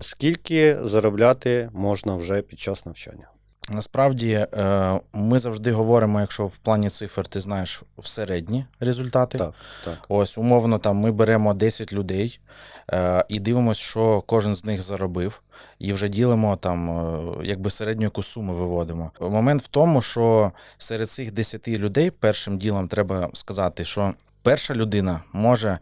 Скільки заробляти можна вже під час навчання? Насправді е, ми завжди говоримо, якщо в плані цифр ти знаєш в середні результати. Так, так. Ось, умовно, там ми беремо 10 людей е, і дивимося, що кожен з них заробив, і вже ділимо там, е, якби середню якусь суму виводимо. Момент в тому, що серед цих 10 людей першим ділом треба сказати, що перша людина може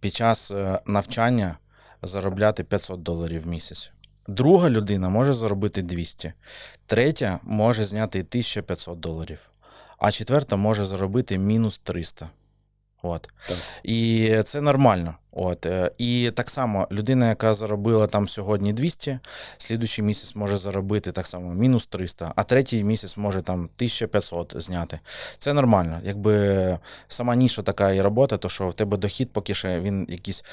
під час навчання заробляти 500 доларів в місяць. Друга людина може заробити 200, третя може зняти 1500 доларів, а четверта може заробити мінус 300. От. Так. І це нормально. От. е, І так само людина, яка заробила там сьогодні 200, слідуючий місяць може заробити так само мінус 300, а третій місяць може там 1500 зняти. Це нормально. Якби сама ніша така і робота, то що в тебе дохід поки ще він якийсь.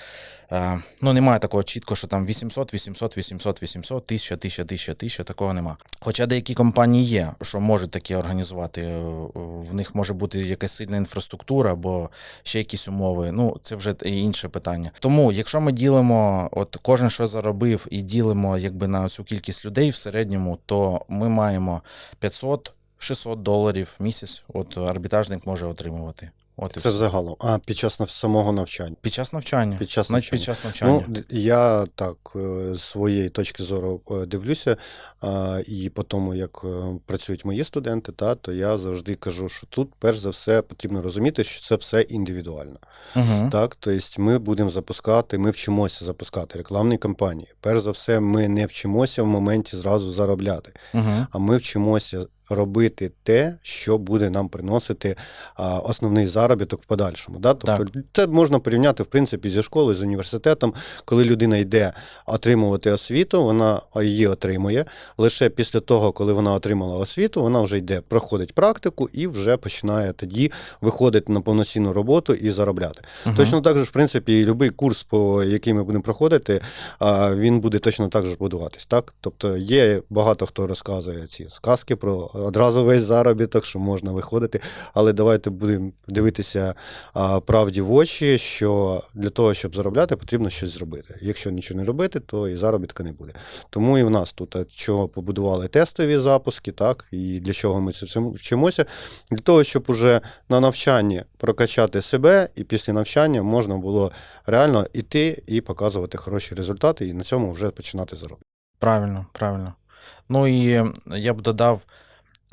е, Ну, немає такого чітко, що там 800, 800, 800, 800, 1000, 1000, 1000, 1000, такого нема. Хоча деякі компанії є, що можуть таке організувати. е, В них може бути якась сильна інфраструктура або ще якісь умови. Ну, це вже інше питання. Тому, якщо ми ділимо, от кожен що заробив, і ділимо якби на цю кількість людей в середньому, то ми маємо 500 600 доларів в місяць. От арбітражник може отримувати. От і Це все. взагалом. А під час нав- самого навчання. під час навчання. Під час Навіть навчання. під час навчання. Ну, д- я так е, з своєї точки зору е, дивлюся, і по тому, як е, працюють мої студенти, та, то я завжди кажу, що тут, перш за все, потрібно розуміти, що це все індивідуально. угу. Так, тобто ми будемо запускати, ми вчимося запускати рекламні кампанії. Перш за все, ми не вчимося в моменті зразу заробляти, Угу. а ми вчимося робити те, що буде нам приносити а, основний заробіток в подальшому. Да? Тобто, це можна порівняти в принципі зі школою, з університетом, коли людина йде отримувати освіту, вона її отримує. Лише після того, коли вона отримала освіту, вона вже йде, проходить практику і вже починає тоді виходити на повноцінну роботу і заробляти. Точно так же, в принципі, і будь-який курс, по який ми будемо проходити, він буде точно так же будуватись. Так? Тобто є багато хто розказує ці сказки про одразу весь заробіток, що можна виходити. Але давайте будемо дивитися а, правді в очі, що для того, щоб заробляти, потрібно щось зробити. Якщо нічого не робити, то і заробітка не буде. Тому і в нас тут чого побудували тестові запуски, так, і для чого ми це вчимося, для того, щоб уже на навчанні прокачати себе, і після навчання можна було реально іти і показувати хороші результати, і на цьому вже починати заробляти. Правильно, правильно. Ну і я б додав,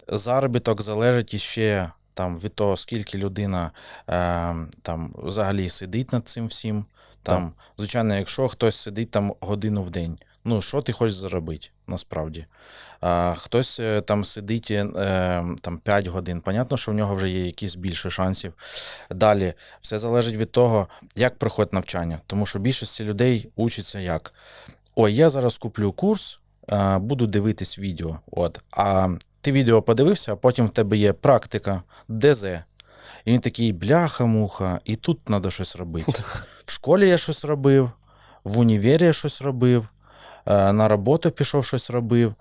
заробіток залежить іще там, від того, скільки людина е, там, взагалі сидить над цим всім. Там, звичайно, якщо хтось сидить там годину в день, ну що ти хочеш заробити насправді? А, хтось е, там сидить е, там 5 годин. Понятно, що в нього вже є якісь більше шансів. Далі, все залежить від того, як проходить навчання. Тому що більшості людей учаться як. Ой, я зараз куплю курс, буду дивитись відео. От. А ти відео подивився, а потім в тебе є практика, ДЗ. І він такий бляха-муха, і тут треба щось робити. В школі я щось робив, в універі я щось робив, е, на роботу пішов щось робив.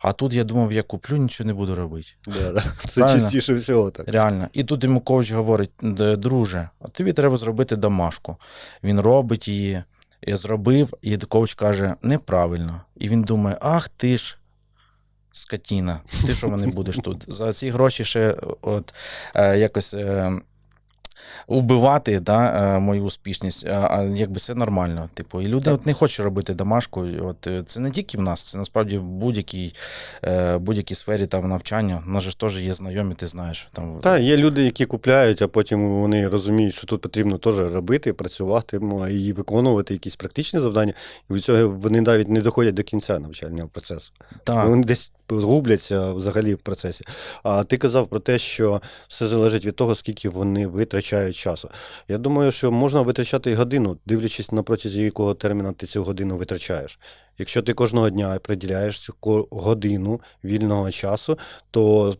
А тут я думав, я куплю, нічого не буду робити. Це Правильно. частіше всього так. Реально. І тут йому коуч говорить: друже, а тобі треба зробити домашку. Він робить її, я зробив, і коуч каже, неправильно. І він думає: ах ти ж. Скотіна, ти що мене будеш тут? За ці гроші ще от, е, якось е, убивати да, е, мою успішність, а, якби це нормально. Типу, і люди от не хочуть робити домашку. От, е, це не тільки в нас, це насправді в будь-якій, е, будь-якій сфері там, навчання. У нас же ж теж є знайомі, ти знаєш. Там, Так, є люди, які купляють, а потім вони розуміють, що тут потрібно теж робити, працювати ну, і виконувати якісь практичні завдання. І від цього вони навіть не доходять до кінця навчального процесу. так. Вони десь згубляться взагалі в процесі. А ти казав про те, що все залежить від того, скільки вони витрачають часу. Я думаю, що можна витрачати і годину, дивлячись на протязі якого терміну ти цю годину витрачаєш. Якщо ти кожного дня приділяєш цю годину вільного часу, то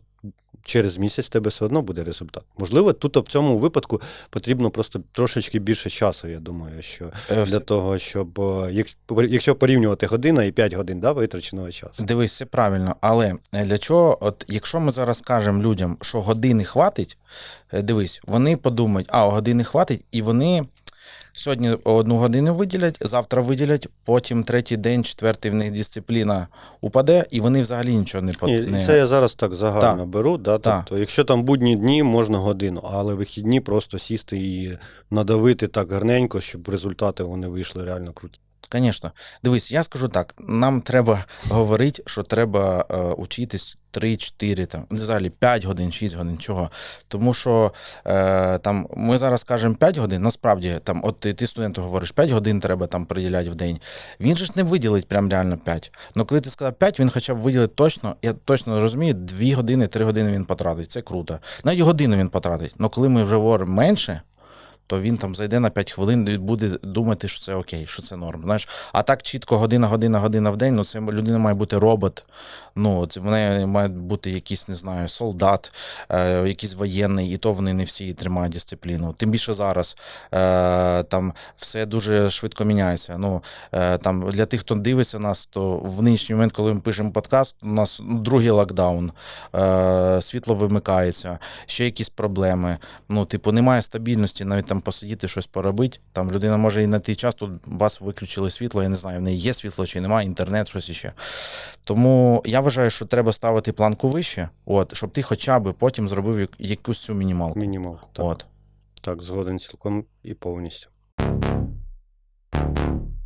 через місяць в тебе все одно буде результат. Можливо, тут в цьому випадку потрібно просто трошечки більше часу, я думаю, що Е, для того, щоб е, якщо порівнювати година і 5 годин да, витраченого часу. Дивись, це правильно. Але е, для чого, от якщо ми зараз кажемо людям, що години хватить, дивись, вони подумають, а години хватить, і вони Сьогодні одну годину виділять, завтра виділять, потім третій день, четвертий в них дисципліна упаде, і вони взагалі нічого не Ні, це я зараз так загально Так. беру. Да? Так. Тобто, якщо там будні дні, можна годину, але вихідні просто сісти і надавити так гарненько, щоб результати вони вийшли реально круті. Звісно. Дивись, я скажу так: нам треба говорити, що треба е, учитись 3-4, там, взагалі 5 годин, 6 годин, чого. Тому що е, там, ми зараз кажемо 5 годин, насправді, там, от ти, ти студенту говориш, 5 годин треба там приділяти в день. Він же ж не виділить прям реально 5. Ну коли ти сказав 5, він хоча б виділить точно, я точно розумію, 2 години, 3 години він потратить. Це круто. Навіть годину він потратить. Але коли ми вже говоримо менше, то він там зайде на 5 хвилин і буде думати, що це окей, що це норм. Знаєш, а так чітко година, година, година в день, ну це людина має бути робот. Ну, це в неї має бути якийсь, не знаю, солдат, е, якийсь воєнний, і то вони не всі тримають дисципліну. Тим більше зараз е, там все дуже швидко міняється. Ну, е, там, для тих, хто дивиться нас, то в нинішній момент, коли ми пишемо подкаст, у нас другий локдаун, е, світло вимикається, ще якісь проблеми. Ну, типу, немає стабільності, навіть там посидіти, щось поробити. Там людина може і на той час тут вас виключили світло, я не знаю, в неї є світло чи немає, інтернет, щось іще. Тому я вважаю, що треба ставити планку вище, от, щоб ти хоча б потім зробив якусь цю мінімалку. Мінімалку. Так, От. так, згоден цілком і повністю.